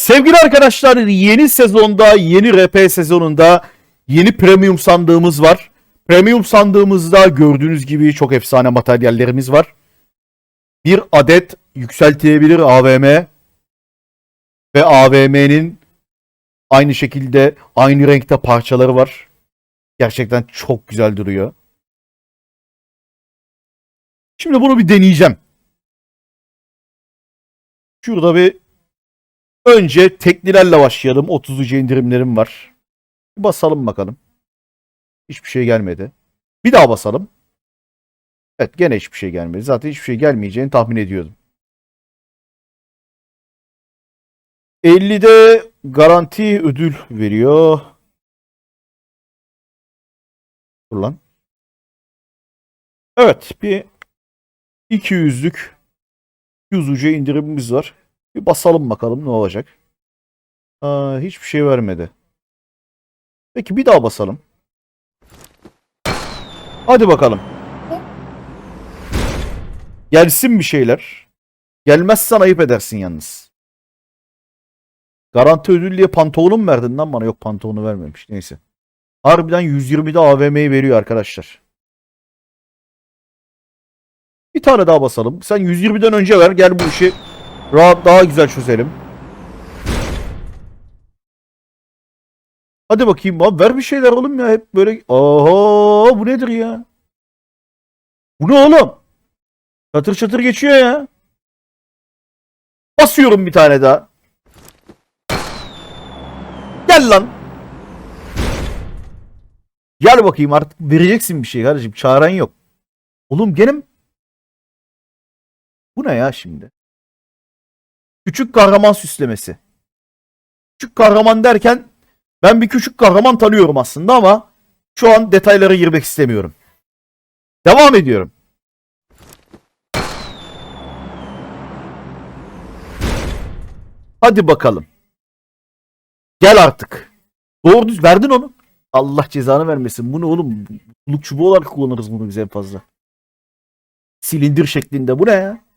Sevgili arkadaşlar yeni sezonda, yeni RP sezonunda yeni premium sandığımız var. Premium sandığımızda gördüğünüz gibi çok efsane materyallerimiz var. Bir adet yükseltilebilir AVM ve AVM'nin aynı şekilde aynı renkte parçaları var. Gerçekten çok güzel duruyor. Şimdi bunu bir deneyeceğim. Şurada bir önce teklilerle başlayalım. 30'luca indirimlerim var. Bir basalım bakalım. Hiçbir şey gelmedi. Bir daha basalım. Evet gene hiçbir şey gelmedi. Zaten hiçbir şey gelmeyeceğini tahmin ediyordum. 50'de garanti ödül veriyor. Dur lan. Evet bir 200'lük 200 ucu indirimimiz var. Bir basalım bakalım ne olacak. Aa, hiçbir şey vermedi. Peki bir daha basalım. Hadi bakalım. Gelsin bir şeyler. Gelmezsen ayıp edersin yalnız. Garanti ödül diye pantolonu verdin lan bana? Yok pantolonu vermemiş. Neyse. Harbiden 120'de AVM'yi veriyor arkadaşlar. Bir tane daha basalım. Sen 120'den önce ver. Gel bu işi rahat daha güzel çözelim. Hadi bakayım abi ver bir şeyler oğlum ya hep böyle. Oho bu nedir ya? Bu ne oğlum? Çatır çatır geçiyor ya. Basıyorum bir tane daha. Gel lan. Gel bakayım artık vereceksin bir şey kardeşim. Çaren yok. Oğlum gene mi? Bu ne ya şimdi? Küçük kahraman süslemesi. Küçük kahraman derken ben bir küçük kahraman tanıyorum aslında ama şu an detaylara girmek istemiyorum. Devam ediyorum. Hadi bakalım. Gel artık. Doğru düz verdin onu. Allah cezanı vermesin. Bu ne oğlum? Mutluluk çubuğu olarak kullanırız bunu biz en fazla. Silindir şeklinde. Bu ne ya?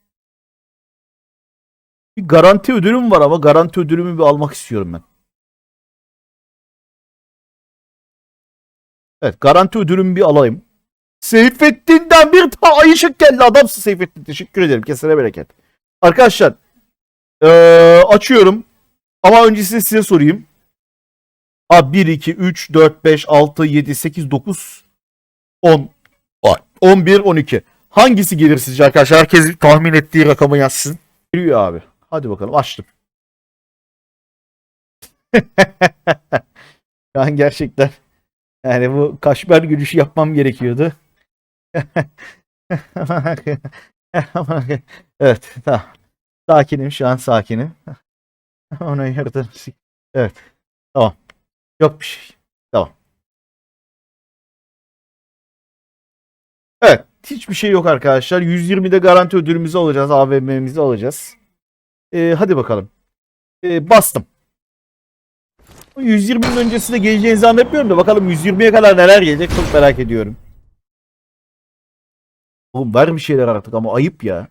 Bir garanti ödülüm var ama garanti ödülümü bir almak istiyorum ben. Evet garanti ödülümü bir alayım. Seyfettin'den bir tane ay ışık geldi. Adamsın Seyfettin. Teşekkür ederim. Kesene bereket. Arkadaşlar ee, açıyorum. Ama öncesinde size sorayım. Abi 1, 2, 3, 4, 5, 6, 7, 8, 9, 10, 11, 12. Hangisi gelir sizce arkadaşlar? Herkes tahmin ettiği rakamı yazsın. Geliyor abi. Hadi bakalım açtım. Ben gerçekten yani bu kaşmer gülüşü yapmam gerekiyordu. evet tamam. Sakinim şu an sakinim. Onu yardım. Evet. Tamam. Yok bir şey. Tamam. Evet. Hiçbir şey yok arkadaşlar. 120'de garanti ödülümüzü alacağız. AVM'mizi alacağız. Ee, hadi bakalım. Ee, bastım. 120'nin öncesinde geleceğini zannetmiyorum da bakalım 120'ye kadar neler gelecek çok merak ediyorum. Oğlum ver bir şeyler artık ama ayıp ya.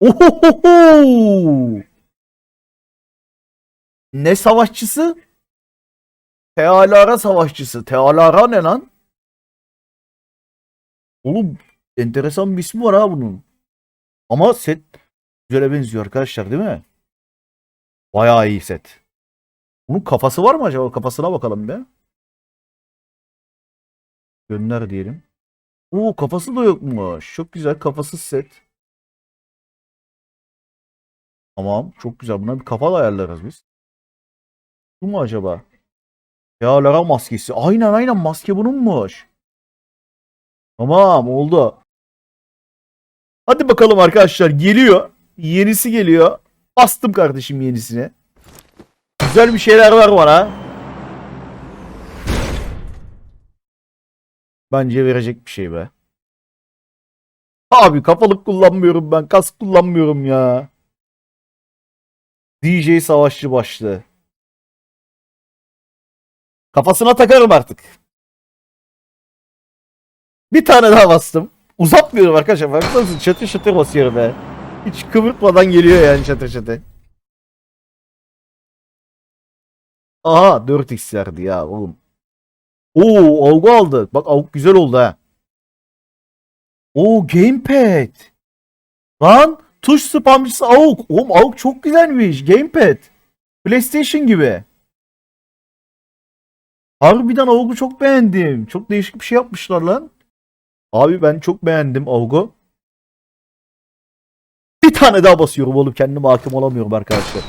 Ohohoho! Ne savaşçısı? Tealara savaşçısı. Tealara ne lan? Oğlum enteresan bir ismi var ha bunun. Ama set güzele benziyor arkadaşlar değil mi? Bayağı iyi set. Bunun kafası var mı acaba? Kafasına bakalım bir. Gönder diyelim. Oo kafası da yokmuş. Çok güzel kafasız set. Tamam çok güzel. Buna bir kafa da ayarlarız biz. Bu mu acaba? Ya Lara maskesi. Aynen aynen maske bununmuş. Tamam oldu. Hadi bakalım arkadaşlar geliyor. Yenisi geliyor. Bastım kardeşim yenisine. Güzel bir şeyler var bana. Bence verecek bir şey be. Abi kafalık kullanmıyorum ben. Kask kullanmıyorum ya. DJ savaşçı başlığı. Kafasına takarım artık. Bir tane daha bastım. Uzatmıyorum arkadaşlar. Bakar mısın? Çatır çatır basıyorum be. Hiç kıvırtmadan geliyor yani çatır çatır. Aha 4x'lerdi ya oğlum. Oo avgu aldı. Bak avgu güzel oldu ha. Oo gamepad. Lan tuş spamcısı avuk. Oğlum avuk çok güzelmiş. Gamepad. PlayStation gibi. Harbiden avgu çok beğendim. Çok değişik bir şey yapmışlar lan. Abi ben çok beğendim avgu. Tane daha basıyorum oğlum. Kendime hakim olamıyorum arkadaşlar.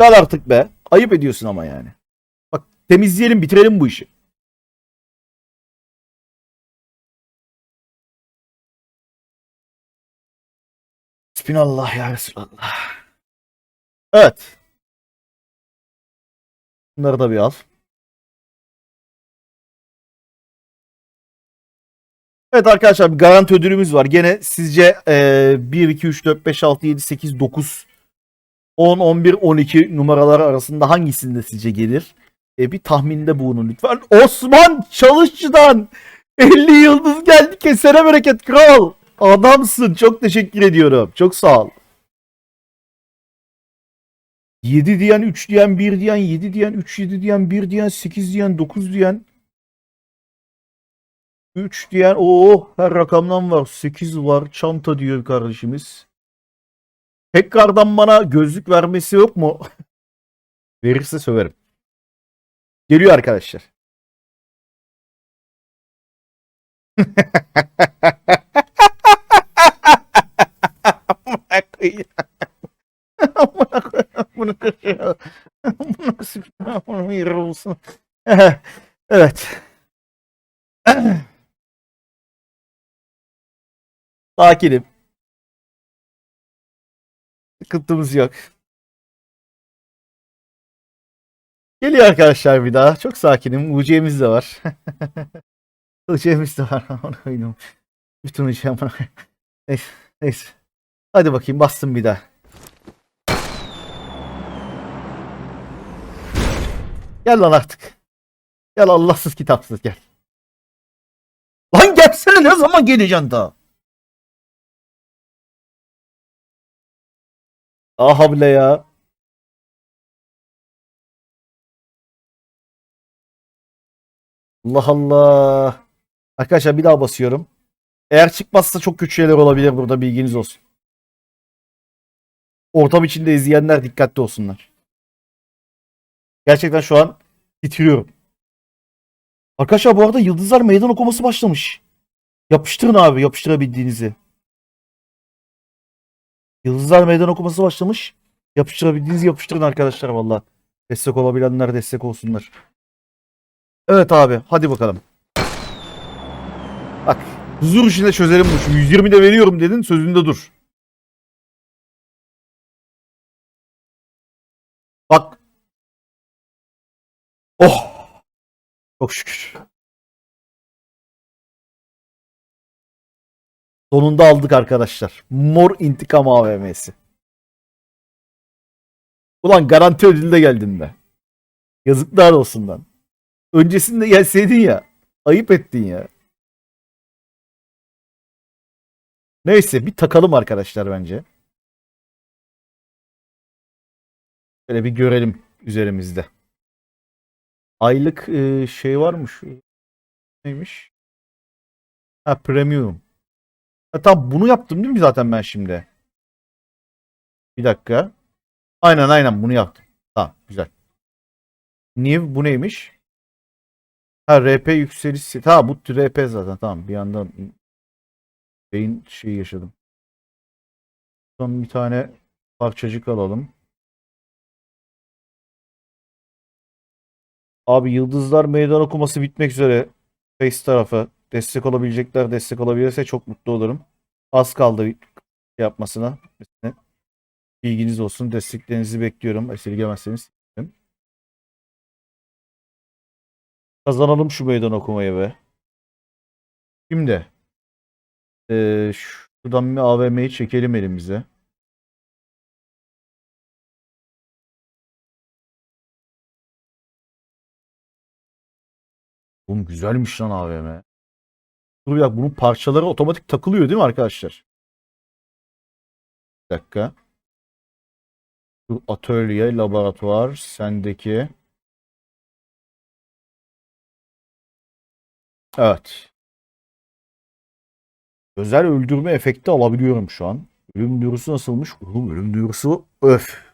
Ver artık be. Ayıp ediyorsun ama yani. Bak temizleyelim bitirelim bu işi. Bismillah ya Resulallah. Evet. Bunları da bir al. Evet arkadaşlar bir garanti ödülümüz var. Gene sizce e, 1, 2, 3, 4, 5, 6, 7, 8, 9, 10, 11, 12 numaralar arasında hangisinde sizce gelir? E, bir tahminde bulunun lütfen. Osman Çalışçı'dan 50 yıldız geldi. Kesene bereket kral. Adamsın. Çok teşekkür ediyorum. Çok sağ ol. 7 diyen, 3 diyen, 1 diyen, 7 diyen, 3, 7 diyen, 1 diyen, 8 diyen, 9 diyen. 3 diyen, o her rakamdan var. 8 var. Çanta diyor kardeşimiz. Tekrardan bana gözlük vermesi yok mu? Verirse söverim. Geliyor arkadaşlar. Bunu. Evet. Sakinim. Sıkıntımız yok. Geliyor arkadaşlar bir daha. Çok sakinim. UC'miz de var. UC'miz de var. Amına koyayım. Bütün UC amına koyayım. Neyse. Neyse. Hadi bakayım bastım bir daha. Gel lan artık. Gel Allahsız kitapsız gel. Lan gelsene ne zaman geleceksin daha? Aha ya. Allah Allah. Arkadaşlar bir daha basıyorum. Eğer çıkmazsa çok kötü şeyler olabilir burada bilginiz olsun. Ortam içinde izleyenler dikkatli olsunlar. Gerçekten şu an titriyorum. Arkadaşlar bu arada Yıldızlar meydan okuması başlamış. Yapıştırın abi yapıştırabildiğinizi. Yıldızlar meydan okuması başlamış. Yapıştırabildiğinizi yapıştırın arkadaşlar valla. Destek olabilenler destek olsunlar. Evet abi hadi bakalım. Bak huzur içinde çözelim bu. Şu 120 de veriyorum dedin sözünde dur. Bak. Oh. Çok şükür. Sonunda aldık arkadaşlar. Mor intikam AVM'si. Ulan garanti ödülde geldin be. Yazıklar olsun lan. Öncesinde gelseydin ya. Ayıp ettin ya. Neyse bir takalım arkadaşlar bence. Şöyle bir görelim üzerimizde. Aylık e, şey varmış. Neymiş? Ha premium. Ha, tamam bunu yaptım değil mi zaten ben şimdi? Bir dakika. Aynen aynen bunu yaptım. Tamam güzel. Niye bu neymiş? Ha RP yükselişi. Ha bu RP zaten tamam bir yandan beyin şeyi yaşadım. Son bir tane parçacık alalım. Abi Yıldızlar Meydan okuması bitmek üzere. Face tarafı. Destek olabilecekler destek olabilirse çok mutlu olurum. Az kaldı yapmasına. Bilginiz olsun. Desteklerinizi bekliyorum. Esirgemezseniz. Kazanalım şu meydan okumayı be. Şimdi eee şuradan bir AVM'yi çekelim elimize. Oğlum güzelmiş lan AVM. Dur bir dakika bunun parçaları otomatik takılıyor değil mi arkadaşlar? Bir dakika. Dur, Atölye, laboratuvar, sendeki. Evet. Özel öldürme efekti alabiliyorum şu an. Ölüm duyurusu nasılmış? Oğlum ölüm duyurusu öf.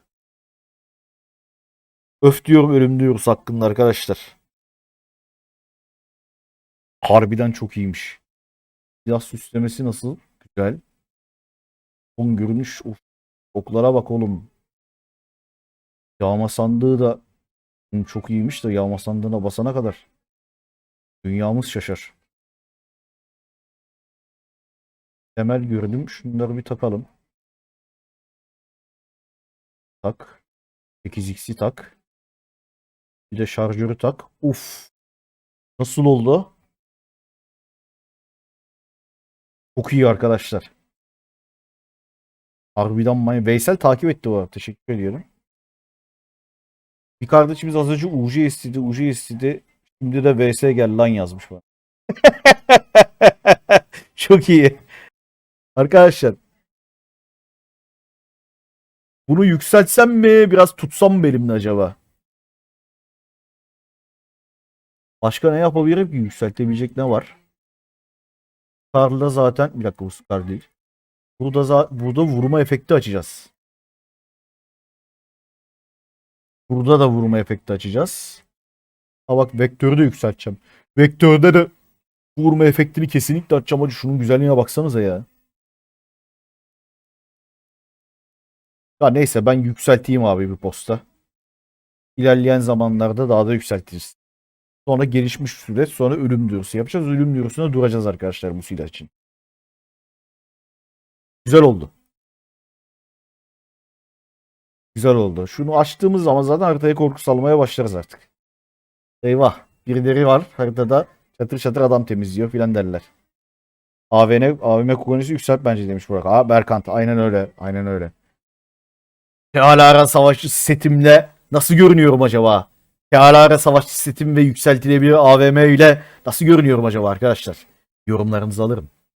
Öf diyorum ölüm duyurusu hakkında arkadaşlar. Harbiden çok iyiymiş. Silah süslemesi nasıl? Güzel. Son görünüş. Of. Oklara bak oğlum. Yağma sandığı da Hı, çok iyiymiş de yağma sandığına basana kadar. Dünyamız şaşar. Temel gördüm. Şunları bir takalım. Tak. 8x'i tak. Bir de şarjörü tak. Uf. Nasıl oldu? Çok arkadaşlar. Harbiden manya. Veysel takip etti arada. Teşekkür ediyorum. Bir kardeşimiz az önce UC istedi. UC istedi. Şimdi de VS gel lan yazmış bana. Çok iyi. Arkadaşlar. Bunu yükseltsem mi? Biraz tutsam mı elimle acaba? Başka ne yapabilirim ki? Yükseltebilecek ne var? Scar'la zaten bir dakika bu Scar değil. Burada burada vurma efekti açacağız. Burada da vurma efekti açacağız. Ha bak vektörü de yükselteceğim. Vektörde de vurma efektini kesinlikle açacağım. Hadi şunun güzelliğine baksanıza ya. Ya neyse ben yükselteyim abi bir posta. İlerleyen zamanlarda daha da yükseltiriz. Sonra gelişmiş süre sonra ölüm duyurusu yapacağız. Ölüm duyurusuna duracağız arkadaşlar bu silah için. Güzel oldu. Güzel oldu. Şunu açtığımız zaman zaten haritaya korku salmaya başlarız artık. Eyvah. Birileri var haritada çatır çatır adam temizliyor filan derler. AVM, AVM kullanıcısı yükselt bence demiş Burak. Aa Berkant. Aynen öyle. Aynen öyle. Tealara savaşçı setimle nasıl görünüyorum acaba? Tealara savaşçı setim ve yükseltilebilir AVM ile nasıl görünüyorum acaba arkadaşlar? Yorumlarınızı alırım.